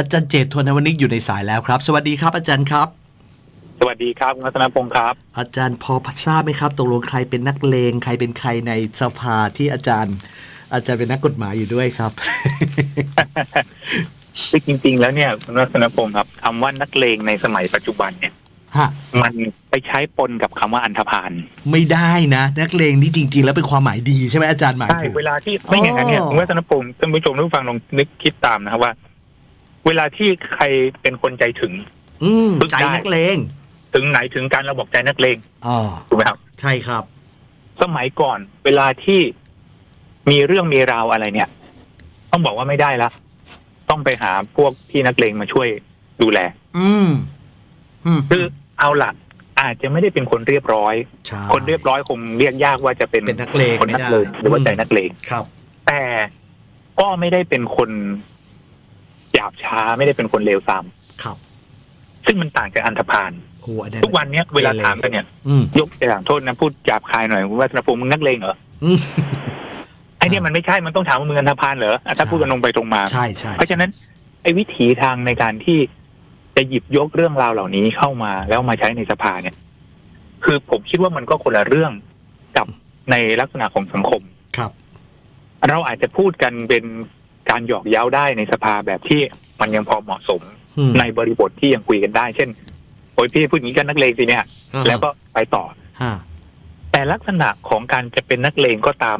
อาจารย์เจตทวนวนิกอยู่ในสายแล้วครับ สวัสดีครับอาจารย์ครับ สวัสดีครับคุณรัตนพงศ์ครับ อาจารย์พอทราบไหมครับตกลงใครเป็นนักเลงใครเป็นใครในสภาที่อาจารย์ อาจารย์เป็นนักกฎหมายอยู่ด้วยครับซึ่งจริง ๆ แล้วเนี่ยคุณรัตนพงศ์ครับคำว่านักเลงในสมัยปัจจุบันเนี่ยฮะมันไปใช้ปนกับคำว่าอันธพาลไม่ได้นะ นักเลงนี่จริง ๆ แล้วเป็นความหมายดีใช่ไหมอาจารย์หมายใช่ถึงเวลาที่ไม่อย่างนั้นเนี่ยอ๋อคุณรัตนพงศ์ท่านผู้ชมทุกฟังลองนึกคิดตามนะครับว่า เวลาที่ใครเป็นคนใจถึง อืมฝึกใจได้นักเลง ถึงไหนถึงการเราบอกใจนักเลงอ๋อถูกไหมครับ ใช่ครับ สมัยก่อน เวลาที่มีเรื่องมีราวอะไรเนี่ย ต้องบอกว่าไม่ได้ละต้องไปหาพวกที่นักเลงมาช่วยดูแลอืมอืมคือเอาหลักอาจจะไม่ได้เป็นคนเรียบร้อยใช่คนเรียบร้อยคงเรียกยากว่าจะเป็นเป็นนักเลงคนนักไม่ได้เลงหรือว่าใจนักเลงครับ แต่ก็ไม่ได้เป็นคน หยาบช้าไม่ได้เป็นคนเลวทรามครับซึ่งมันต่างจากอันธพาลโอ้อันนั้น ทุกวันเนี้ยเวลาถามกันเนี่ย อืมยกตัวอย่างโทษนะพูดหยาบคายหน่อยว่าสนพงษ์มึงนักเลงเหรออืม ไอเนี่ยมันไม่ใช่มันต้องถามว่ามึงอันธพาลเหรออะถ้าใช่ พูดกันตรงไปตรงมา ใช่ใช่เพราะฉะนั้นไอ้วิถีทางในการที่จะหยิบยกเรื่องราวเหล่านี้เข้ามาแล้วมาใช้ในสภาเนี่ย คือผมคิดว่ามันก็คนละเรื่องกับในลักษณะของสังคม ครับ เราอาจจะพูดกันเป็น การหยอกเย้าได้ในสภาแบบที่มันยังพอเหมาะสมอืมในบริบทที่ยังคุยกันได้ เช่นโอ้ยพี่พูดอย่างนี้กันนักเลงสิเนี่ย แล้วก็ไปต่อฮะแต่ลักษณะของการจะเป็นนักเลงก็ตาม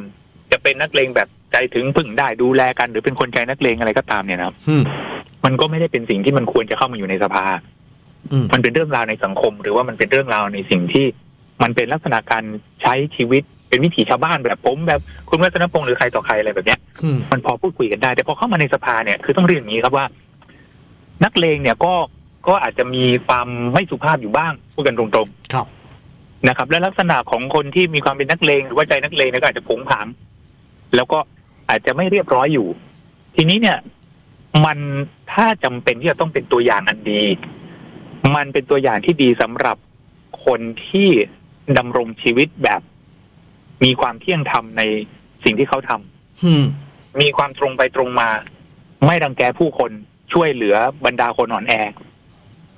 จะเป็นนักเลงแบบใจถึงพึ่งได้ดูแลกัน หรือเป็นคนใจนักเลงอะไรก็ตามเนี่ยนะครับอืมมันก็ไม่ได้เป็นสิ่งที่มันควรจะเข้ามาอยู่ในสภาอืมมันเป็นเรื่องราวในสังคม หรือว่ามันเป็นเรื่องราวในสิ่งที่ มันเป็นลักษณะการใช้ชีวิตเป็นวิถีชาวบ้านแบบผมแบบคุณวัฒนพงศ์หรือใครต่อใครอะไรแบบเนี้ยอื มมันพอพูดคุยกันได้ แต่พอเข้ามาในสภาเนี่ยคือต้องเรียนอย่างนี้ครับว่า นักเลงเนี่ยก็ก็อาจจะมีความไม่สุภาพอยู่บ้างพูดกันตรงครับๆนะครับ และลักษณะของคนที่มีความเป็นนักเลงหรือว่าใจนักเลงเนี่ยก็อาจจะผงผางแล้วก็อาจจะไม่เรียบร้อยอยู่ ทีนี้เนี่ย มันถ้าจำเป็นที่จะต้องเป็นตัวอย่างอันดี มันเป็นตัวอย่างที่ดีสำหรับคนที่ดำรงชีวิตแบบ มีความเที่ยงธรรมในสิ่งที่เขาทำอื มมีความตรงไปตรงมา ไม่รังแกผู้คนช่วยเหลือบรรดาคนอ่อนแอ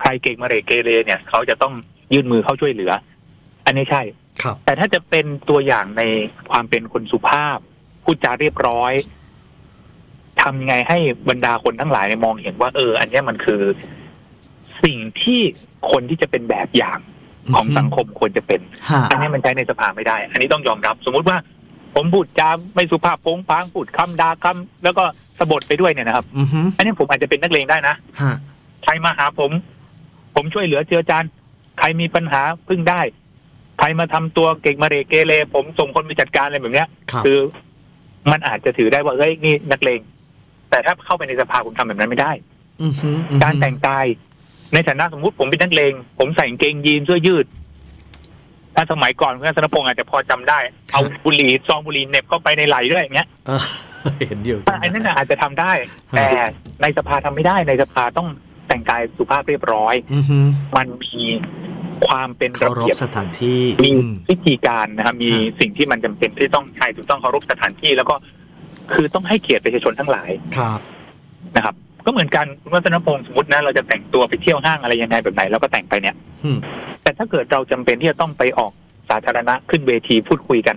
ใครเก่งมาเรเกเรเนี่ย เขาจะต้องยื่นมือเข้าช่วยเหลือ อันนี้ใช่ครับ แต่ถ้าจะเป็นตัวอย่างในความเป็นคนสุภาพพูดจาเรียบร้อยทำยังไงให้บรรดาคนทั้งหลายเนี่ยมองเห็นว่า เออ อันเนี้ยมันคือ สิ่งที่คนที่จะเป็นแบบอย่างของสังคมควรจะเป็นฮะอันนี้มันใช้ในสภาไม่ได้ อันนี้ต้องยอมรับ สมมุติว่า ผมพูดจาไม่สุภาพโป้งพางพูดคำด่าคำแล้วก็สะบดไปด้วยเนี่ยนะครับ อือฮึอันนี้ผมอาจจะเป็นนักเลงได้นะฮะใครมาหาผม ผมช่วยเหลือเจือจานใครมีปัญหาพึ่งได้ ใครมาทำตัวเก่งมาเรเกเรผมส่งคนไปจัดการอะไรแบบเนี้ย ครับคือมันอาจจะถือได้ว่าเฮ้ยนี่นักเลง แต่ถ้าเข้าไปในสภาผมทำแบบนั้นไม่ได้ อือฮึอือฮึการแต่งกาย ในฐานะสมมุติผมเป็นนักเลง ผมใส่กางเกงยีนเสื้อยืด ถ้าสมัยก่อนคุณสนพงศ์อาจจะพอจำได้ เอาบุหรี่ซองบุหรี่เหน็บเข้าไปในไหลด้วยอย่างเงี้ยเออเห็นอยู่อันนั้นน่ะอาจจะทำได้ แต่ในสภาทำไม่ได้ในสภาต้องแต่งกายสุภาพเรียบร้อย อือฮึมันมีความเป็นเคาระรพเบียบ สถานที่มีอืม วิธีการนะครับมีฮะสิ่งที่มันจำเป็นที่ต้องใช้ถูกต้องเคารพสถานที่ แล้วก็คือต้องให้เกียรติประชาชนทั้งหลายครับ นะครับ ก็เหมือนกันคุณวัฒนพงศ์สมมตินะเราจะแต่งตัวไปเที่ยวห้างอะไรยังไงแบบไหนเราก็แต่งไปเนี่ย อืม แต่ถ้าเกิดเราจำเป็นที่จะต้องไปออกสาธารณะขึ้นเวทีพูดคุยกัน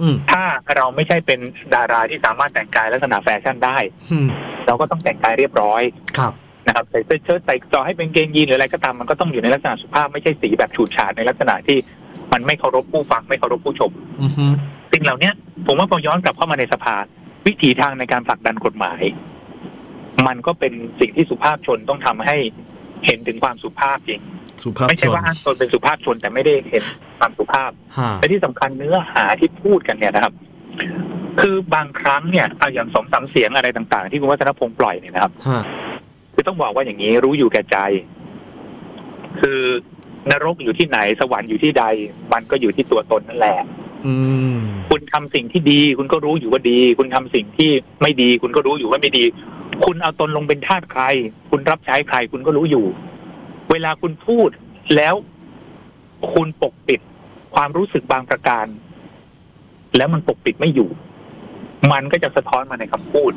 อืมถ้าเราไม่ใช่เป็นดาราที่สามารถแต่งกายลักษณะแฟชั่นได้อืมเราก็ต้องแต่งกายเรียบร้อยครับนะครับใส่เสื้อเชิ้ตใส่จอให้เป็นเกงยีนหรืออะไรก็ตามมันก็ต้องอยู่ในลักษณะสุภาพไม่ใช่สีแบบฉูดฉาดในลักษณะที่มันไม่เคารพผู้ฟังไม่เคารพผู้ชมอือฮึสิ่งเหล่าเนี้ยผมว่าพอย้อนกลับเข้ามาในสภา วิถีทางในการผลักดันกฎหมาย มันก็เป็นสิ่งที่สุภาพชนต้องทำให้ เห็นถึงความสุภาพจริง สุภาพไม่ชใช่นว่าอ้างตนเป็นสุภาพชนแต่ไม่ได้เห็นความสุภาพ ฮะและที่สำคัญเนื้อหาที่พูดกันเนี่ยนะครับ คือบางครั้งเนี่ยเอาอย่างสองสามเสียงอะไรต่าง ๆ ที่คุณวัฒนพงศ์ปล่อยเนี่ยนะครับ ฮะคือต้องบอกว่าอย่างนี้รู้อยู่แก่ใจ คือนรกอยู่ที่ไหนสวรรค์อยู่ที่ใด มันก็อยู่ที่ตัวตนนั่นแหละ อืมคุณทำสิ่งที่ดี คุณก็รู้อยู่ว่าดี คุณทำสิ่งที่ไม่ดี คุณก็รู้อยู่ว่าไม่ดี คุณเอาตนลงเป็นทาสใคร คุณรับใช้ใครคุณก็รู้อยู่ เวลาคุณพูดแล้วคุณปกปิดความรู้สึกบางประการ แล้วมันปกปิดไม่อยู่ มันก็จะสะท้อนมาในคำพูด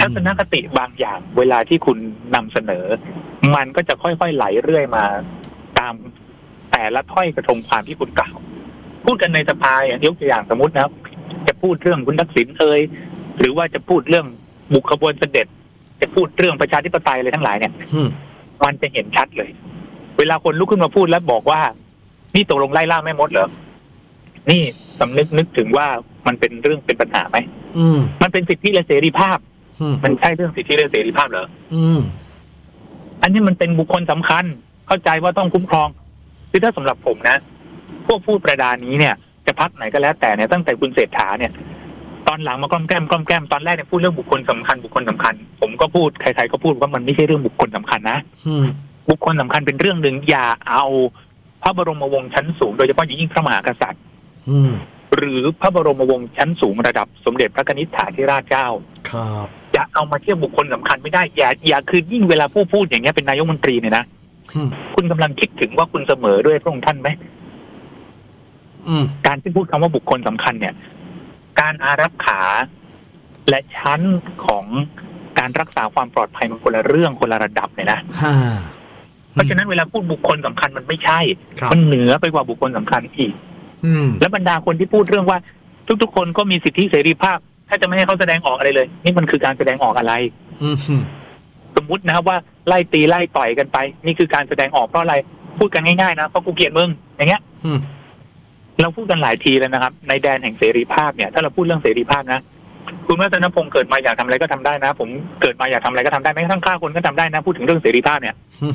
ทัศนคติบางอย่าง เวลาที่คุณนำเสนอ มันก็จะค่อยๆไหลเรื่อยมาตามแต่ละถ้อยกระทงความที่คุณกล่าว พูดกันในสภาอย่างยกตัวอย่างสมมตินะครับ จะพูดเรื่องคุณทักษิณเอ่ยหรือว่าจะพูดเรื่อง บุคขบวนเสด็จจะพูดเรื่องประชาธิปไตยอะไรทั้งหลายเนี่ยอืมมันจะเห็นชัดเลย เวลาคนลุกขึ้นมาพูดแล้วบอกว่า นี่ตกลงไล่ล่าแม่มดเหรอนี่สำนึกนึกถึงว่ามันเป็นเรื่องเป็นปัญหาไหมอืมมันเป็นสิทธิและเสรีภาพอืมมันใช่เรื่องสิทธิและเสรีภาพเหรออืมอันนี้มันเป็นบุคคลสำคัญ เข้าใจว่าต้องคุ้มครองคือถ้าสำหรับผมนะ พวกพูดประดานี้เนี่ย จะพักไหนก็แล้วแต่เนี่ยตั้งแต่คุณเศรษฐาเนี่ย ตอนหลังมากล้อมแกล้มกล้อมแกล้มตอนแรกเนี่ยพูดเรื่องบุคคลสำคัญบุคคลสำคัญ ผมก็พูดใครๆก็พูดว่ามันไม่ใช่เรื่องบุคคลสำคัญนะอืมบุคคลสำคัญเป็นเรื่องหนึ่งอย่าเอาพระบรมวงศ์ชั้นสูงโดยเฉพาะอย่างยิ่งพระมหากษัตริย์อืมหรือพระบรมวงศ์ชั้นสูงระดับสมเด็จพระกนิษฐาธิราชเจ้า ครับจะเอามาเทียบบุคคลสำคัญไม่ได้อย่าอย่าคือยิ่งเวลาผู้พูดอย่างเงี้ยเป็นนายกมนตรีเนี่ยนะอืมคุณกำลังคิดถึงว่าคุณเสมอด้วยพระองค์ท่านไหมอืมการที่พูดคำว่าบุคคลสำคัญเนี่ย การอารักขา และชั้นของการรักษาความปลอดภัยมันคนละเรื่องคนละระดับเลยนะฮ่าเพราะฉะนั้นเวลาพูดบุคคลสำคัญมันไม่ใช่ครับมันเหนือไปกว่าบุคคลสำคัญอีกอืมและบรรดาคนที่พูดเรื่องว่า ทุกๆ คนก็มีสิทธิเสรีภาพ ถ้าจะไม่ให้เขาแสดงออกอะไรเลย นี่มันคือการแสดงออกอะไรอืมสมมุตินะครับว่าไล่ตีไล่ต่อยกันไป นี่คือการแสดงออกเพราะอะไร พูดกันง่ายๆนะเพราะกูเกลียดมึงอย่างเงี้ยอืม เราพูดกันหลายทีแล้วนะครับ ในแดนแห่งเสรีภาพเนี่ย ถ้าเราพูดเรื่องเสรีภาพนะคุณวัฒนพงศ์เกิดมาอยากทำอะไรก็ทำได้นะ ผมเกิดมาอยากทำอะไรก็ทำได้แม้กระทั่งฆ่าคนก็ทำได้นะ พูดถึงเรื่องเสรีภาพเนี่ยอืม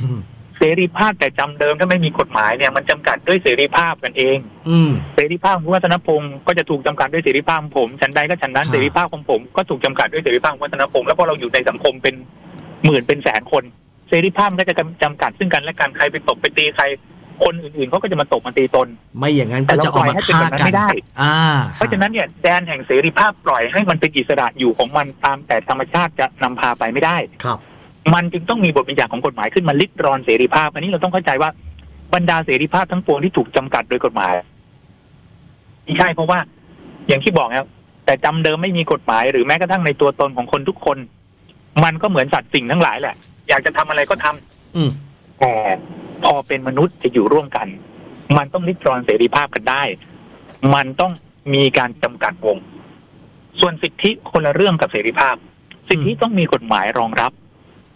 เสรีภาพแต่จำเดิมถ้าไม่มีกฎหมายเนี่ยมันจำกัดด้วยเสรีภาพกันเอง อืมเสรีภาพของคุณวัฒนพงศ์ก็จะถูกจำกัดด้วยเสรีภาพของผมฉันใดก็ฉันนั้นฮะเสรีภาพของผมก็ถูกจำกัดด้วยเสรีภาพของวัฒนพงศ์แล้วพอเราอยู่ในสังคมเป็นหมื่นเป็นแสนคน เสรีภาพมันก็จะจำกัดซึ่งกันและกันใครไปตบไปตีใคร คนอื่นๆเขาก็จะมาตบมาตีตน ไม่อย่างนั้นก็จะออกมาฆ่าแต่เราปล่อยให้เป็นแบบนั้นกันไม่ได้ อ่า เพราะฉะนั้นเนี่ยแดนแห่งเสรีภาพปล่อยให้มันเป็นอิสระอยู่ของมันตามแต่ธรรมชาติจะนำพาไปไม่ได้ครับ มันจึงต้องมีบทบัญญัติของกฎหมายขึ้นมาลิดรอนเสรีภาพ อันนี้เราต้องเข้าใจว่าบรรดาเสรีภาพทั้งปวงที่ถูกจำกัดโดยกฎหมายไม่ใช่เพราะว่าอย่างที่บอกครับแต่จำเดิมไม่มีกฎหมายหรือแม้กระทั่งในตัวตนของคนทุกคน มันก็เหมือนสัตว์สิ่งทั้งหลายแหละ อยากจะทำอะไรก็ทำอืมแต่ พอเป็นมนุษย์จะอยู่ร่วมกัน มันต้องลิดรอนเสรีภาพกันได้ มันต้องมีการจำกัดวง ส่วนสิทธิคนละเรื่องกับเสรีภาพ สิทธิต้องมีกฎหมายรองรับ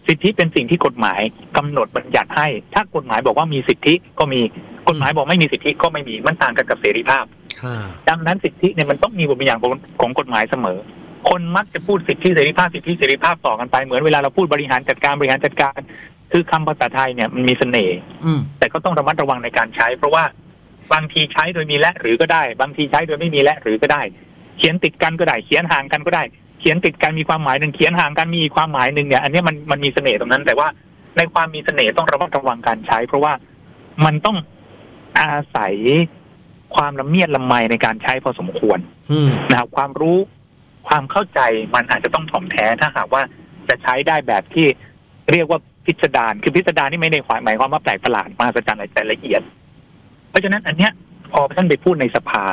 สิทธิเป็นสิ่งที่กฎหมายกำหนดบัญญัติให้ ถ้ากฎหมายบอกว่ามีสิทธิก็มีกฎหมายบอกไม่มีสิทธิก็ไม่มีมันต่างกันกับเสรีภาพฮ่าดังนั้นสิทธิเนี่ยมันต้องมีบทบัญญัติของของกฎหมายเสมอ คนมักจะพูดสิทธิเสรีภาพสิทธิเสรีภาพต่อกันไปเหมือนเวลาเราพูดบริหารจัดการบริหารจัดการ คือคำภาษาไทยเนี่ยมันมีเสน่ห์อืมแต่ก็ต้องระมัดระวังในการใช้ เพราะว่าบางทีใช้โดยมีและหรือก็ได้ บางทีใช้โดยไม่มีและหรือก็ได้ เขียนติดกันก็ได้ เขียนห่างกันก็ได้ เขียนติดกันมีความหมายหนึ่งเขียนห่างกันมีอีกความหมายหนึ่งเนี่ย อันเนี้ยมันมันมีเสน่ห์ตรงนั้น แต่ว่าในความมีเสน่ห์ต้องระมัดระวังการใช้ เพราะว่ามันต้องอาศัยความละเมียดละไมในการใช้พอสมควรอืมนะครับความรู้ความเข้าใจมันอาจจะต้องถ่อมแท้ถ้าหากว่าจะใช้ได้แบบที่เรียกว่า พิสดารคือพิสดารนี่ไม่ได้หมายความว่าแปลกประหลาดมหัศจรรย์อะไรแต่ละเอียด เพราะฉะนั้นอันเนี้ยพอท่านไปพูดในสภา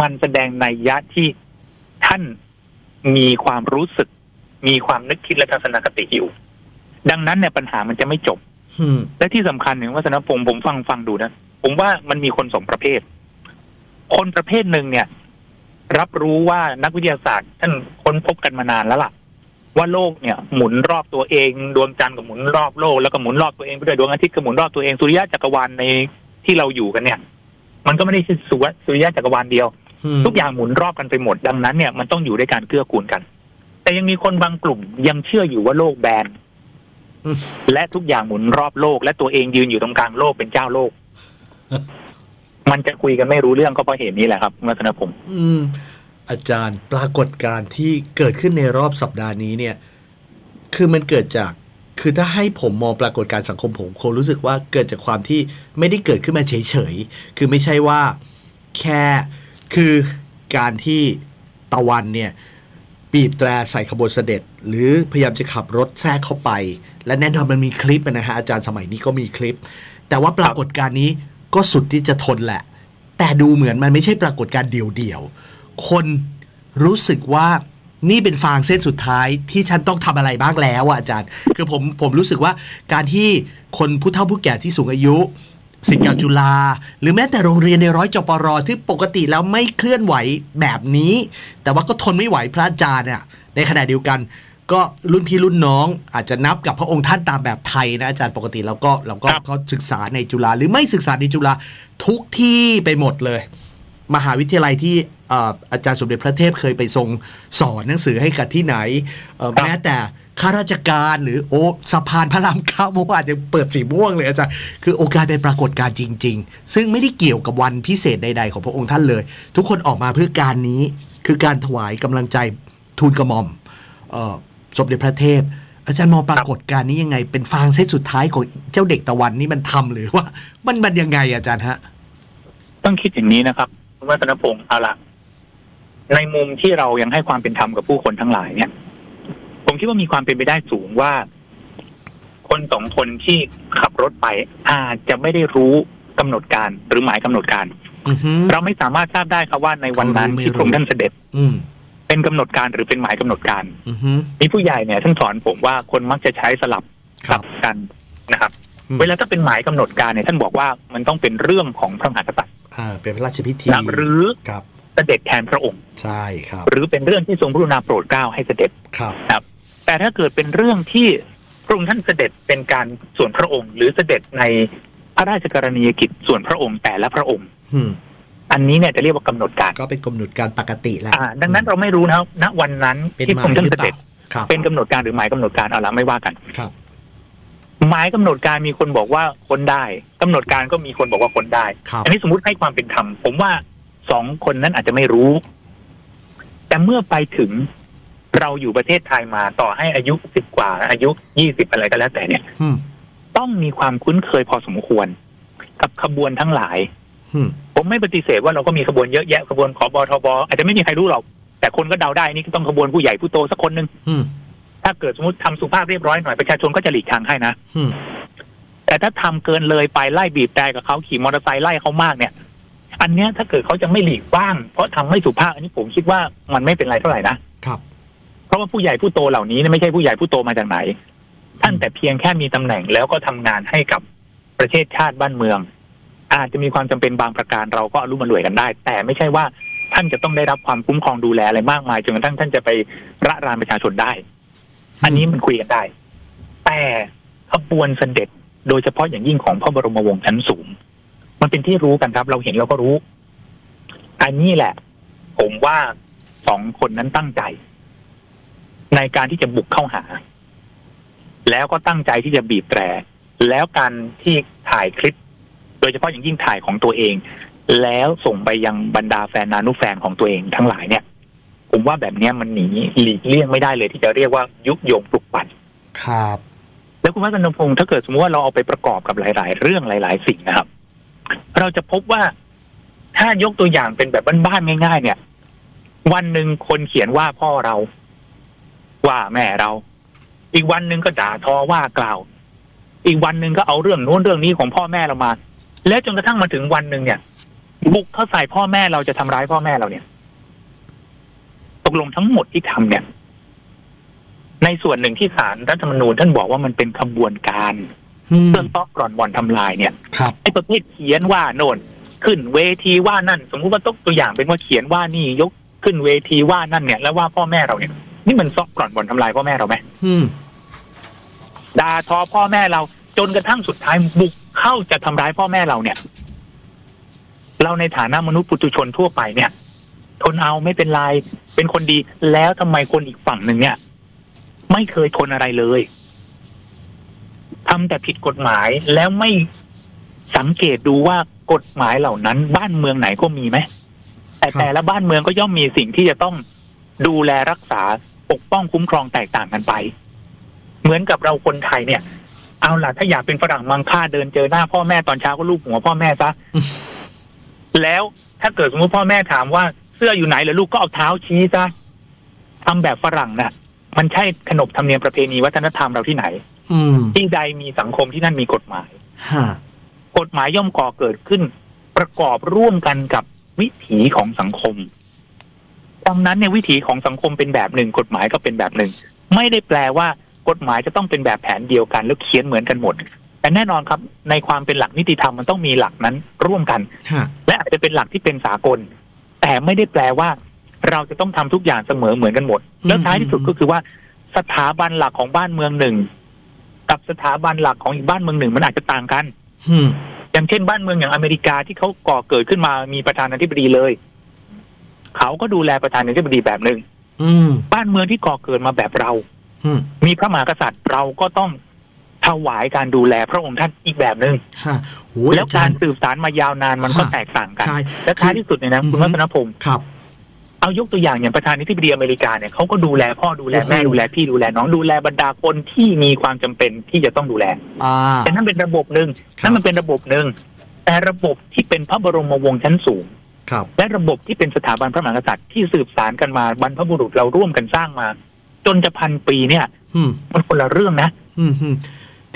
มันแสดงในยยะที่ท่านมีความรู้สึก มีความนึกคิดและทัศนคติอยู่ ดังนั้นเนี่ยปัญหามันจะไม่จบอืมและที่สำคัญอย่างวัฒนพงศ์ผมฟังฟังดูนะผมว่ามันมีคนสองประเภท คนประเภทหนึ่งเนี่ย รับรู้ว่านักวิทยาศาสตร์ท่านค้นพบกันมานานแล้วล่ะ ว่าโลกเนี่ยหมุนรอบตัวเองดวงจันทร์ก็หมุนรอบโลกแล้วก็หมุนรอบตัวเองไปด้วยดวงอาทิตย์ก็หมุนรอบตัวเองสุริยะจักรวาลในที่เราอยู่กันเนี่ย มันก็ไม่ได้ใช่สุวะสุริยะจักรวาลเดียวอืมทุกอย่างหมุนรอบกันไปหมดดังนั้นเนี่ยมันต้องอยู่ด้วยการเกื้อกูลกัน แต่ยังมีคนบางกลุ่มยังเชื่ออยู่ว่าโลกแบนอืมและทุกอย่างหมุนรอบโลก และตัวเองยืนอยู่ตรงกลางโลกเป็นเจ้าโลก มันจะคุยกันไม่รู้เรื่องก็เพราะเหตุนี้แหละครับวัฒนพงศ์ อาจารย์ปรากฏการณ์ที่เกิดขึ้นในรอบสัปดาห์นี้เนี่ยคือมันเกิดจากคือถ้าให้ผมมองปรากฏการณ์สังคมผมคงรู้สึกว่าเกิดจากความที่ไม่ได้เกิดขึ้นมาเฉยๆ คือไม่ใช่ว่าแค่คือการที่ตะวันเนี่ยบีบแตรใส่ขบวนเสด็จ หรือพยายามจะขับรถแทรกเข้าไป และแน่นอนมันมีคลิปนะฮะอาจารย์สมัยนี้ก็มีคลิป แต่ว่าปรากฏการณ์นี้ก็สุดที่จะทนแหละ แต่ดูเหมือนมันไม่ใช่ปรากฏการณ์เดี่ยวๆ คนรู้สึกว่านี่เป็นฟางเส้นสุดท้ายที่ฉันต้องทำอะไรบ้างแล้วอะอาจารย์ คือผมผมรู้สึกว่าการที่คนผู้เฒ่าผู้แก่ที่สูงอายุสิทธิ์เก่าจุฬาหรือแม้แต่โรงเรียนในร้อยจปรที่ปกติแล้วไม่เคลื่อนไหวแบบนี้ แต่ว่าก็ทนไม่ไหวพระอาจารย์เนี่ยในขณะเดียวกัน ก็รุ่นพี่รุ่นน้องอาจจะนับกับพระองค์ท่านตามแบบไทยนะอาจารย์ปกติเราก็เราก็ครับก็ศึกษาในจุฬาหรือไม่ศึกษาในจุฬาทุกที่ไปหมดเลย มหาวิทยาลัยที่เอ่ออาจารย์สมเด็จพระเทพเคยไปทรงสอนหนังสือให้กับที่ไหนเอ่อครับแม้แต่ข้าราชการหรือโอสะพานพระรามเก้าเมื่อวานจะเปิดสีม่วงเลยอาจารย์คือโอกาสเป็นปรากฏการณ์จริง ๆ ซึ่งไม่ได้เกี่ยวกับวันพิเศษใด ๆ ของพระองค์ท่านเลย ทุกคนออกมาเพื่อการนี้คือการถวายกำลังใจทูลกระหม่อมเอ่อสมเด็จพระเทพ อาจารย์มองปรากฏการณ์นี้ยังไง เป็นฟางเส้นสุดท้ายของเจ้าเด็กตะวันนี่มันทำหรือว่า มันมันยังไงอาจารย์ฮะ ต้องคิดอย่างนี้นะครับ คุณวัฒนพงศ์เอาละในมุมที่เรายังให้ความเป็นธรรมกับผู้คนทั้งหลายเนี่ย ผมคิดว่ามีความเป็นไปได้สูงว่า คนสองคนที่ขับรถไป อาจจะไม่ได้รู้กำหนดการหรือหมายกำหนดการอือฮึเราไม่สามารถทราบได้ครับว่าในวันนั้นเขารู้ไม่ที่พระองค์รู้ท่านเสด็จอืมเป็นกำหนดการหรือเป็นหมายกำหนดการอือฮึมีผู้ใหญ่เนี่ยท่านสอนผมว่าคนมักจะใช้สลับคกรัลับบกันนะครับอืมเวลาถ้าเป็นหมายกำหนดการเนี่ยท่านบอกว่ามันต้องเป็นเรื่องของพระมหากษัตริย์ อ่าเป็นพระราชพิธีนะหรือครับเสด็จแทนพระองค์ใช่ครับ หรือเป็นเรื่องที่ทรงพระกรุณาโปรดเกล้าให้เสด็จครับ แต่ถ้าเกิดเป็นเรื่องที่พระองค์ท่านเสด็จเป็นการส่วนพระองค์ หรือเสด็จในพระราชกรณียกิจส่วนพระองค์แต่ละพระองค์อืมอันนี้เนี่ยจะเรียกว่ากำหนดการก็เป็นกำหนดการปกติแหละอ่าดังนั้นเราไม่รู้นะครับณวันนั้นเป็นที่หพมาระองยค์ท่านหรือเสเปด็จล่าครับเป็นกำหนดการหรือหมายกำหนดการเอาละไม่ว่ากันครับ หมายกำหนดการมีคนบอกว่าคนได้กำหนดการก็มีคนบอกว่าคนได้ครับอันนี้สมมติให้ความเป็นธรรมผมว่าสองคนนั้นอาจจะไม่รู้ แต่เมื่อไปถึงเราอยู่ประเทศไทยมาต่อให้อายุสิบกว่า อายุยี่สิบอะไรก็แล้วแต่เนี่ยอืมต้องมีความคุ้นเคยพอสมควร กับขบวนทั้งหลายอืมผมไม่ปฏิเสธว่าเราก็มีขบวนเยอะแยะขบวนขอบอทบอาจจะไม่มีใครรู้หรอกแต่คนก็เดาได้นี่ก็ต้องขบวนผู้ใหญ่ผู้โตสักคนหนึ่งอืม ถ้าเกิดสมมติทำสุภาพเรียบร้อยหน่อยประชาชนก็จะหลีกทางให้นะอืมแต่ถ้าทำเกินเลยไปไล่บีบแต่กับเขาขี่มอเตอร์ไซค์ไล่เขามากเนี่ย อันเนี้ยถ้าเกิดเขาจะไม่หลีกบ้าง เพราะทำไม่สุภาพอันนี้ผมคิดว่ามันไม่เป็นไรเท่าไหร่นะครับ เพราะว่าผู้ใหญ่ผู้โตเหล่านี้เนี่ยไม่ใช่ผู้ใหญ่ผู้โตมาจากไหน ท่านแต่เพียงแค่มีตำแหน่งแล้วก็ทำงานให้กับประเทศชาติบ้านเมือง อาจจะมีความจำเป็นบางประการเราก็อรุมอร่วยกันได้ แต่ไม่ใช่ว่าท่านจะต้องได้รับความคุ้มครองดูแลอะไรมากมายจนกระทั่งท่านจะไประรานประชาชนได้ อันนี้มันคุยกันได้ แต่ขบวนเสด็จโดยเฉพาะอย่างยิ่งของพระบรมวงศ์ชั้นสูง มันเป็นที่รู้กันครับ เราเห็นเราก็รู้ อันนี้แหละ ผมว่าสองคนนั้นตั้งใจ ในการที่จะบุกเข้าหา แล้วก็ตั้งใจที่จะบีบแตรแล้วการที่ถ่ายคลิป โดยเฉพาะอย่างยิ่งถ่ายของตัวเอง แล้วส่งไปยังบรรดาแฟนนานุแฟนของตัวเองทั้งหลายเนี่ย ผมว่าแบบเนี้ยมันหนีหลีกเลี่ยงไม่ได้เลยที่จะเรียกว่ายุยงปลุกปั่นครับ แล้วคุณวัฒนพงศ์ถ้าเกิดสมมติว่าเราเอาไปประกอบกับหลาย ๆ เรื่องหลาย ๆ สิ่งนะครับ เราจะพบว่าถ้ายกตัวอย่างเป็นแบบบ้านๆง่าย ๆ เนี่ย วันหนึ่งคนเขียนว่าพ่อเรา ว่าแม่เรา อีกวันหนึ่งก็ด่าทอว่ากล่าว อีกวันหนึ่งก็เอาเรื่องโน้นเรื่องนี้ของพ่อแม่เรามา แล้วจนกระทั่งมาถึงวันหนึ่งเนี่ย บุกเข้าใส่พ่อแม่เราจะทำร้ายพ่อแม่เราเนี่ยต กลงทั้งหมดที่ทำเนี่ย ในส่วนหนึ่งที่ศาลรัฐธรรมนูญท่านบอกว่ามันเป็นขบวนการอืมเพื่อต้อกร่อนบ่อนทำลายเนี่ยครับไอ้ประเภทเขียนว่าโน่นขึ้นเวทีว่านั่น สมมุติว่าตกตัวอย่างเป็นว่าเขียนว่านี่ยกขึ้นเวทีว่านั่นเนี่ย แล้วว่าพ่อแม่เราเนี่ยนี่มันซอกกร่อนบ่อนทำลายพ่อแม่เราไหมอืมด่าทอพ่อแม่เราจนกระทั่งสุดท้ายบุกเข้าจะทำร้ายพ่อแม่เราเนี่ย เราในฐานะมนุษย์ปุถุชนทั่วไปเนี่ย ทนเอาไม่เป็นไร เป็นคนดี แล้วทำไมคนอีกฝั่งหนึ่งเนี่ย ไม่เคยทนอะไรเลยทำแต่ผิดกฎหมายแล้วไม่สังเกตดูว่ากฎหมายเหล่านั้น บ้านเมืองไหนก็มีไหมแต่ครับแต่ละบ้านเมืองก็ย่อมมีสิ่งที่จะต้องดูแลรักษาปกป้องคุ้มครองแตกต่างกันไป เหมือนกับเราคนไทยเนี่ย เอาล่ะถ้าอยากเป็นฝรั่งมังค่าเดินเจอหน้าพ่อแม่ตอนเช้าก็ลูบหัวพ่อแม่ซะแล้วถ้าเกิดสมมติพ่อแม่ถามว่า เสื้ออยู่ไหนเหรอลูกก็เอาเท้าชี้ซะทำแบบฝรั่งน่ะ มันใช่ขนบธรรมเนียมประเพณีวัฒนธรรมเราที่ไหน อืมที่ใดมีสังคมที่นั่นมีกฎหมาย ฮะกฎหมายย่อมก่อเกิดขึ้น ประกอบร่วมกันกับวิถีของสังคมแต่ดังนั้นเนี่ยวิถีของสังคมเป็นแบบหนึ่ง กฎหมายก็เป็นแบบหนึ่ง ไม่ได้แปลว่ากฎหมายจะต้องเป็นแบบแผนเดียวกัน แล้วเขียนเหมือนกันหมด แต่แน่นอนครับ ในความเป็นหลักนิติธรรมมันต้องมีหลักนั้นร่วมกัน ฮะและอาจจะเป็นหลักที่เป็นสากล แต่ไม่ได้แปลว่า เราจะต้องทำทุกอย่างเสมอเหมือนกันหมด แล้วท้ายที่สุดก็คือว่าสถาบันหลักของบ้านเมืองหนึ่ง กับสถาบันหลักของอีกบ้านเมืองหนึ่ง มันอาจจะต่างกันอืมอย่างเช่นบ้านเมืองอย่างอเมริกาที่เขาก่อเกิดขึ้นมามีประธานาธิบดีเลย เขาก็ดูแลประธานาธิบดีแบบหนึ่งอืมบ้านเมืองที่ก่อเกิดมาแบบเราอืมมีพระมหากษัตริย์เราก็ต้อง ถวายการดูแลพระองค์ท่านอีกแบบหนึ่งฮะโอ้ยแล้วอาจาการรย์ สืบสารมายาวนานมันก็ฮะแตกต่างกัน ใช่และท้ายที่สุดเนี่ยนะอือฮึคุณวัฒนพงศ์ครับ เอายกตัวอย่างอย่างประธานาธิบดีอเมริกาเนี่ยเขาก็ดูแลพ่อดูแลแม่โอ้โห ดูแลพี่ดูแลน้องดูแลบรรดาคนที่มีความจำเป็นที่จะต้องดูแล อ่า แต่นั่นเป็นระบบหนึ่งครับ นั่นมันเป็นระบบหนึ่งแต่ระบบที่เป็นพระบรมวงศ์ชั้นสูง ครับ และระบบที่เป็นสถาบันพระมหากษัตริย์ที่สืบสารกันมาบรรพบุรุษเราร่วมกันสร้างมา จนจะพันปีเนี่ย อืมมันคนละเรื่องนะ อืมอืม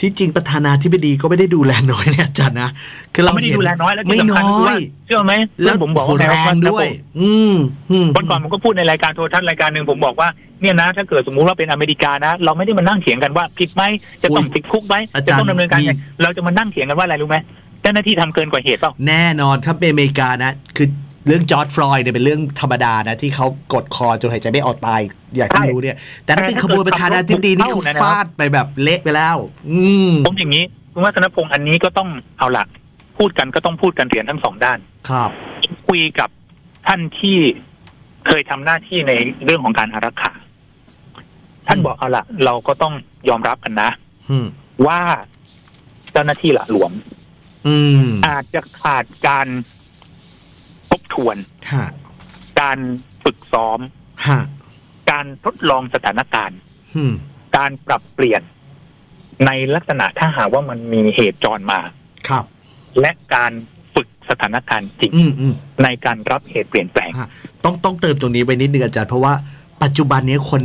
ที่จริงประธานาธิบดีก็ไม่ได้ดูแลน้อยเนี่ยอาจารย์นะคือเราไม่ได้เห็นดูแลน้อยแล้วไม่ที่สำคัญน้คืออว่ายเชื่อไหมแล้วผมบอกว่าโหแรงด้วยอืมอืมวันก่อนผมก็พูดในรายการโทรทัศน์รายการหนึ่งผมบอกว่าเนี่ยนะถ้าเกิดสมมุติว่าเป็นอเมริกานะ เราไม่ได้มานั่งเถียงกันว่าผิดไหมจะต้องติดคุกไหมอาจะจารย์ต้องดำเนินการไงมีเราจะมานั่งเถียงกันว่าอะไรรู้ไหมเจ้าหน้าที่ทำเกินกว่าเหตุเปล่าแน่นอนถ้าเป็นอเมริกานะ คือ เรื่องจอร์ดฟลอยด์เนี่ยเป็นเรื่องธรรมดานะที่เขากดคอจนหายใจไม่ออกตายอย่างที่รู้เนี่ย แต่ถ้าเป็นขบวนประธานาธิบดีนี่เขาฟาดไปแบบเละไปแล้ว อืมผมอย่างนี้คุณวัฒนพงศ์อันนี้ก็ต้องเอาละพูดกันก็ต้องพูดกันเถียงทั้งสองด้าน ครับ คุยกับท่านที่เคยทำหน้าที่ในเรื่องของการอารักขา ท่านบอกเอาละเราก็ต้องยอมรับกันนะอืมว่าเจ้าหน้าที่หละหลวมอืมอาจจะขาดการ ทบทวน ฮะการฝึกซ้อม ฮะการทดลองสถานการณ์ อืมการปรับเปลี่ยน ในลักษณะถ้าหากว่ามันมีเหตุจรมา ครับ และการฝึกสถานการณ์จริง อืมอืม ในการรับเหตุเปลี่ยนแปลง ฮะต้องต้องเติมตรงนี้ไว้นิดนึงอาจารย์เพราะว่าปัจจุบันนี้คน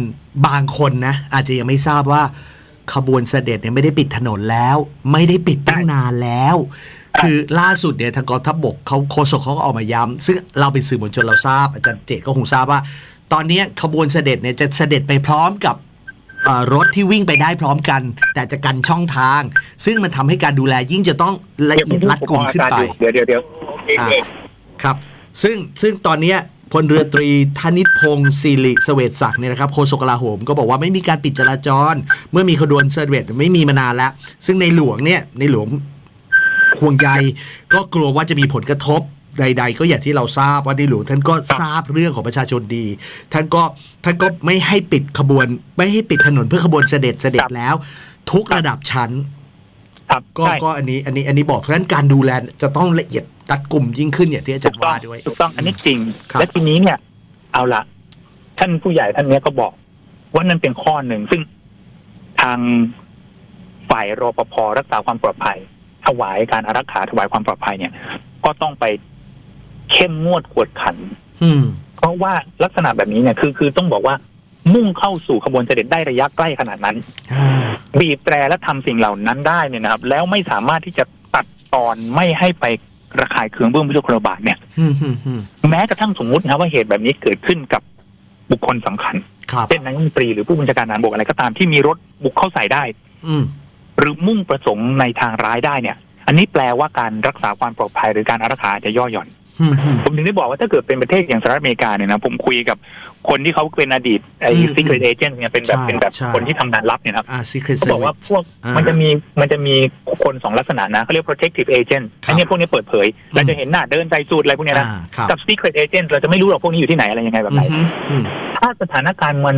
บางคนนะ อาจจะยังไม่ทราบว่า ขบวนเสด็จเนี่ยไม่ได้ปิดถนนแล้ว ไม่ได้ปิดตั้งนานแล้ว คือล่าสุดเนี่ยทางกองทัพบกเขาโฆษกเขาก็ออกมาย้ำซึ่งเราเป็นสื่อมวลชนเราทราบ อาจารย์เจตก็คงทราบว่า ตอนนี้ขบวนเสด็จเนี่ยจะเสด็จไปพร้อมกับเอ่อรถที่วิ่งไปได้พร้อมกัน แต่จะกันช่องทาง ซึ่งมันทำให้การดูแลยิ่งจะต้องละเอียดรัดกุมขึ้นไป เดี๋ยวเดี๋ยวเดี๋ยวอะครับ ซึ่งซึ่งตอนเนี้ยพลเรือตรีธนิตพงศ์ศิริเสเวตศักดิ์เนี่ยนะครับโฆษกกลาโหมก็บอกว่าไม่มีการปิดจราจร เมื่อมีขบวนเสด็จไม่มีมานานแล้ว ซึ่งในหลวงเนี่ยในหลวง ห่วงใยก็กลัวว่าจะมีผลกระทบใด ๆ ก็อย่างที่เราทราบว่าในหลวงท่านก็ทราบเรื่องของประชาชนดี ท่านก็ท่านก็ไม่ให้ปิดขบวน ไม่ให้ปิดถนนเพื่อขบวนเสด็จเสด็จแล้ว ทุกระดับชั้นครับก็ใช่ก็อันนี้อันนี้อันนี้บอกเพราะฉะนั้นการดูแลจะต้องละเอียดรัดกลุ่มยิ่งขึ้นอย่างที่อาจารย์ว่าด้วย ถูกต้องอันนี้จริงครับและทีนี้เนี่ย เอาละท่านผู้ใหญ่ท่านเนี้ยก็บอก ว่านั่นเป็นข้อหนึ่งซึ่งทางฝ่ายรปภรักษาความปลอดภัย ถวายการอารักขาถวายความปลอดภัยเนี่ย ก็ต้องไปเข้มงวดกวดขัน อืม เพราะว่าลักษณะแบบนี้เนี่ยคือคือต้องบอกว่ามุ่งเข้าสู่ขบวนเสด็จได้ระยะใกล้ขนาดนั้นอ่าบีบแตรและทำสิ่งเหล่านั้นได้เนี่ยนะครับ แล้วไม่สามารถที่จะตัดตอนไม่ให้ไประคายเคืองเบื้องพระเจ้าครบาทเนี่ยอืมอืมอืมแม้กระทั่งสมมุตินะว่าเหตุแบบนี้เกิดขึ้นกับบุคคลสำคัญครับเช่นนายกรัฐมนตรีหรือผู้บัญชาการทหารบกอะไรก็ตามที่มีรถบุกเข้าใส่ได้อืม หรือมุ่งประสงค์ในทางร้ายได้เนี่ย อันนี้แปลว่าการรักษาความปลอดภัยหรือการอารักขาอาจจะย่อหย่อนอืมอืมผมถึงได้บอกว่าถ้าเกิดเป็นประเทศอย่างสหรัฐอเมริกาเนี่ยนะผมคุยกับคนที่เขาเป็นอดีตไอ้อืม secret agent เนี่ยเป็นแบบใช่เป็นแบบใช่คนที่ทำงานลับเนี่ยนะครับอ่า secret เขาบอกว่า service พวกอ่ามัมันจะมีมันจะมีคนสองลักษณะนะเขาเรียก protective agent ครับอันนี้พวกนี้เปิดเผยเราจะเห็นหน้าเดินใส่สูทอะไรพวกเนี้ยนะอ่าครับกับ secret agent เราจะไม่รู้หรอกพวกนี้อยู่ที่ไหนอะไรยังไงแบบไหนอืมอืมถ้าสถานการณ์มัน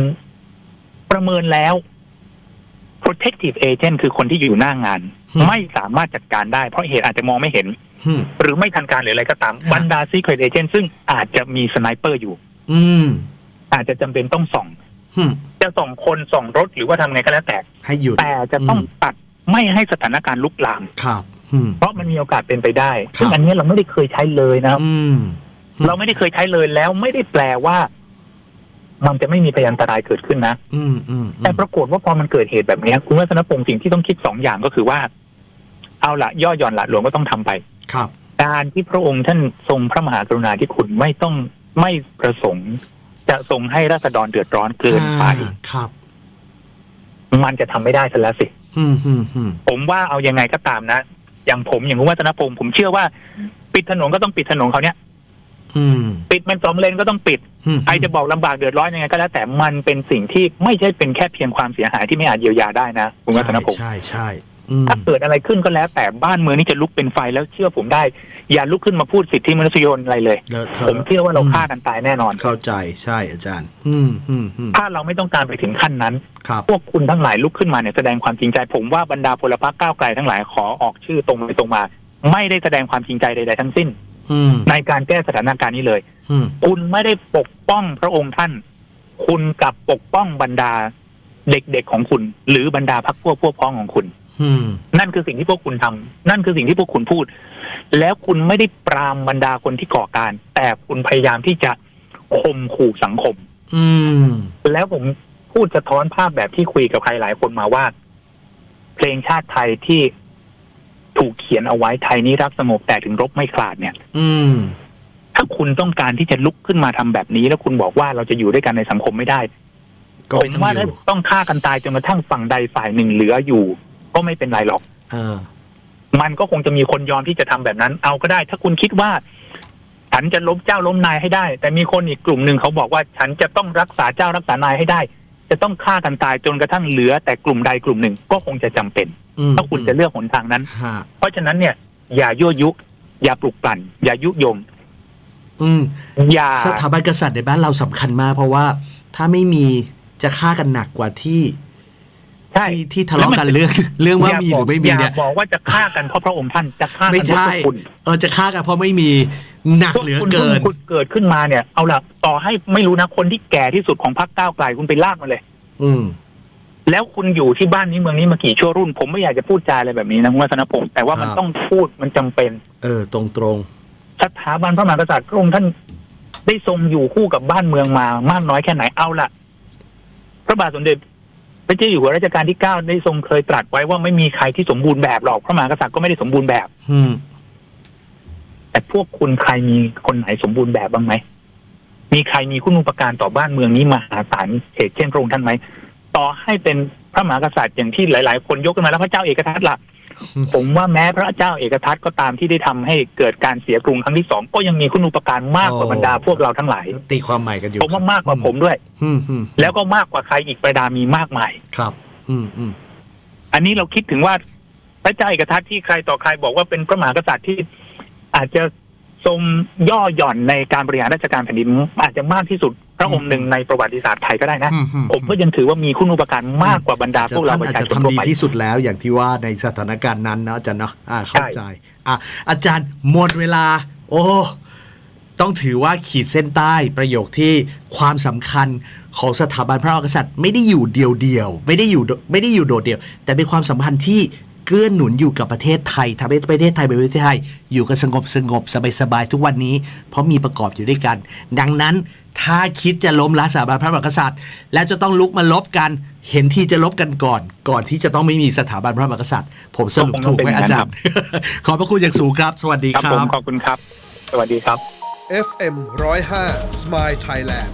ประเมินแล้ว protective agent คือคนที่อยู่หน้างาน ไม่สามารถจัดการได้เพราะเหตุอาจจะมองไม่เห็นอืมหรือไม่ทันการหรืออะไรก็ตามครับบรรดา secret agent ซึ่งอาจจะมีสไนเปอร์อยู่ อืมอาจจะจำเป็นต้องส่องอืมจะส่องคนส่องรถหรือว่าทำไงก็แล้วแต่ให้หยุดแต่จะต้องอืมตัดไม่ให้สถานการณ์ลุกลามครับอืมเพราะมันมีโอกาสเป็นไปได้ครับซึ่งอันนี้เราไม่ได้เคยใช้เลยนะครับอืมเราไม่ได้เคยใช้เลยแล้วไม่ได้แปลว่า มันจะไม่มีพยานอันตรายเกิดขึ้นนะอืมอืมอืแต่มปรากฏว่าพอมันเกิดเหตุแบบเนี้ยคุณวัฒนพงศ์สิ่งที่ต้องคิดสองอย่างก็คือว่า เอาละย่อหย่อนละหลวงก็ต้องทำไป ครับ การที่พระองค์ท่านทรงพระมหากรุณาธิคุณไม่ต้องไม่ประสงค์ จะส่งให้ราษฎรเดือดร้อนเกินไปอ่าครับ มันจะทำไม่ได้ซะแล้วสิอืมอืมอืมผมว่าเอายังไงก็ตามนะอย่างผมอย่างคุณวัฒนพงศ์ผมเชื่อว่า ปิดถนนก็ต้องปิดถนนเขาเนี้ยอืม ปิดมันสองเลนก็ต้องปิดอืมใครจะบอกลำบากเดือดร้อนยังไงก็แล้วแต่มันเป็นสิ่งที่ไม่ใช่เป็นแค่เพียงความเสียหายที่ไม่อาจเยียวยาได้นะคุณวัฒนพงศ์ใช่ใช่อืมถ้าเกิดอะไรขึ้นก็แล้ว แต่บ้านเมืองนี่จะลุกเป็นไฟแล้วเชื่อผมได้ อย่าลุกขึ้นมาพูดสิทธิมนุษยชนอะไรเลยเลอะเทผมอะเชื่อว่าเราฆ่ากันตายแน่นอน เข้าใจใช่อาจารย์ อืมอืมอืมถ้าเราไม่ต้องการไปถึงขั้นนั้นครับพวกคุณทั้งหลายลุกขึ้นมาเนี่ยแสดงความจริงใจ ผมว่าบรรดาพลพรรคก้าวไกลทั้งหลายขอออกชื่อตรงไปตรงมา ไม่ได้แสดงความจริงใจใด ๆ ทั้งสิ้น อืมในการแก้สถานการณ์นี้เลย อืมคุณไม่ได้ปกป้องพระองค์ท่าน คุณกลับปกป้องบรรดาเด็กๆของคุณ หรือบรรดาพรรคพวกพวกพ้องของคุณ อืมนั่นคือสิ่งที่พวกคุณทำนั่นคือสิ่งที่พวกคุณพูด แล้วคุณไม่ได้ปรามบรรดาคนที่ก่อการ แต่คุณพยายามที่จะข่มขู่สังคม อืมแล้วผมพูดสะท้อนภาพแบบที่คุยกับใครหลายคนมาว่า เพลงชาติไทยที่ ถูกเขียนเอาไว้ไทยนี้รักสงบแต่ถึงรบไม่ขลาดเนี่ย อืม ถ้าคุณต้องการที่จะลุกขึ้นมาทำแบบนี้ แล้วคุณบอกว่าเราจะอยู่ด้วยกันในสังคมไม่ได้ก็ผไม่มต้องว่าอถ้ายู่ต้องฆ่ากันตายจนกระทั่งฝั่งใดฝ่ายหนึ่งเหลืออยู่ ก็ไม่เป็นไรหรอกเออมันก็คงจะมีคนยอมที่จะทำแบบนั้น เอาก็ได้ ถ้าคุณคิดว่า ฉันจะล้มเจ้าล้มนายให้ได้ แต่มีคนอีกกลุ่มหนึ่งเขาบอกว่า ฉันจะต้องรักษาเจ้ารักษานายให้ได้ จะต้องฆ่ากันตายจนกระทั่งเหลือ แต่กลุ่มใดกลุ่มหนึ่งก็คงจะจำเป็นอืมถ้าคุณจะเลือกหนทางนั้นฮะเพราะฉะนั้นเนี่ย อย่ายั่วยุ อย่าปลุกปลั่น อย่ายุยงอืมอย่าสถาบันกษัตริย์ในบ้านเราสำคัญมาก เพราะว่าถ้าไม่มีจะฆ่ากันหนักกว่าที่ ใช่ที่ที่ทะเลาะกันเรื่องเรื่องว่ามีหรือไม่มีอย่าเนี่ยบอกว่าจะฆ่ากันเพราะพระองค์ท่านจะฆ่าไม่กันเพราะใช่พวกคุณเออจะฆ่ากันเพราะไม่มีหนักเหลือเกินพวคุณเกิดขึ้นมาเนี่ย เอาล่ะต่อให้ไม่รู้นะคนที่แก่ที่สุดของพรรคก้าวไกลคุณไปลากมาเลย อืมแล้วคุณอยู่ที่บ้านนี้เมืองนี้มากี่ชั่วรุ่น ผมไม่อยากจะพูดจาอะไรแบบนี้นะคุณวัฒนพงศ์แต่ว่ามันครับต้องพูดมันจำเป็น เออ ตรงตรงสถาบันพระมหากษัตริย์พระองค์ท่านได้ทรงอยู่คู่กับบ้านเมืองมามากน้อยแค่ไหนเอาล่ะ พระบาทสมเด็จพ ระเจ้าอยู่หัวรัชกาลที่เก้าได้ทรงเคยตรัสไว้ว่าไม่มีใครที่สมบูรณ์แบบหรอกพระมหากษัตริย์ก็ไม่ได้สมบูรณ์แบบๆอืม แต่พวกคุณใครมีคนไหนสมบูรณ์แบบบ้างไหมมีใครมีคุณอุปการต่อบ้านเมืองนี้มหาศาลเหตุเช่นพระองค์ท่านไหมต่อให้เป็นพระมหากษัตริย์อย่างที่หลาย ๆ คนยกขึ้นมาแล้วพระเจ้าเอกทัตล่ะ ผมว่าแม้พระเจ้าเอกทัตก็ตามที่ได้ทำให้เกิดการเสียกรุงครั้งที่สองก็ยังมีคุณอุปการมากกว่าบรรดาพวกเราทั้งหลาย ตีความใหม่กันอยู่ผมว่ามากกว่าผมด้วยอืมอืมแล้วก็มากกว่าใครอีกประดามีมากมายครับ อืมอืมอันนี้เราคิดถึงว่าพระเจ้าเอกทัตที่ใครต่อใครบอกว่าเป็นพระมหากษัตริย์ที่อาจจะทรงย่อหย่อนในการบริหารราชการแผ่นดินอาจจะมากที่สุดพ ระองค์หนึ่งในประวัติศาสตร์ไทยก็ได้นะอือืผมก็ยังถือว่ามีคุณอุปการมากกว่าบรรดาพวกเราท่านประอาจชาจะชนทำทั่วดีไปที่สุดแล้วอย่างที่ว่าในสถานการณ์นั้นนะอาจารย์เนาะอ่าเข้าใจอะอาจารย์หมดเวลา โอ้ต้องถือว่าขีดเส้นใต้ประโยคที่ความสำคัญของสถาบันพระมหากษัตริย์ ไม่ได้อยู่เดียวเดียวๆไม่ได้อยู่โดไม่ได้อยู่โดดเดี่ยว แต่เป็นความสัมพันธ์ที่ เกื้อหนุนอยู่กับประเทศไทยทำให้ประเทศไทยเป็นประเทศไทย อยู่กันสงบสงบสบายสบายๆทุกวันนี้ เพราะมีประกอบอยู่ด้วยกัน ดังนั้นถ้าคิดจะล้มล้างสถาบันพระมหากษัตริย์ และจะต้องลุกมาลบกัน เห็นที่จะลบกันก่อน ก่อนที่จะต้องไม่มีสถาบันพระมหากษัตริย์ ผมสรุปถูกไหมอาจารย์ ขอบพระคุณอย่างสูงครับ สวัสดีครับครัผมบขอบคุณครับ สวัสดีครับ FM 105 Smile Thailand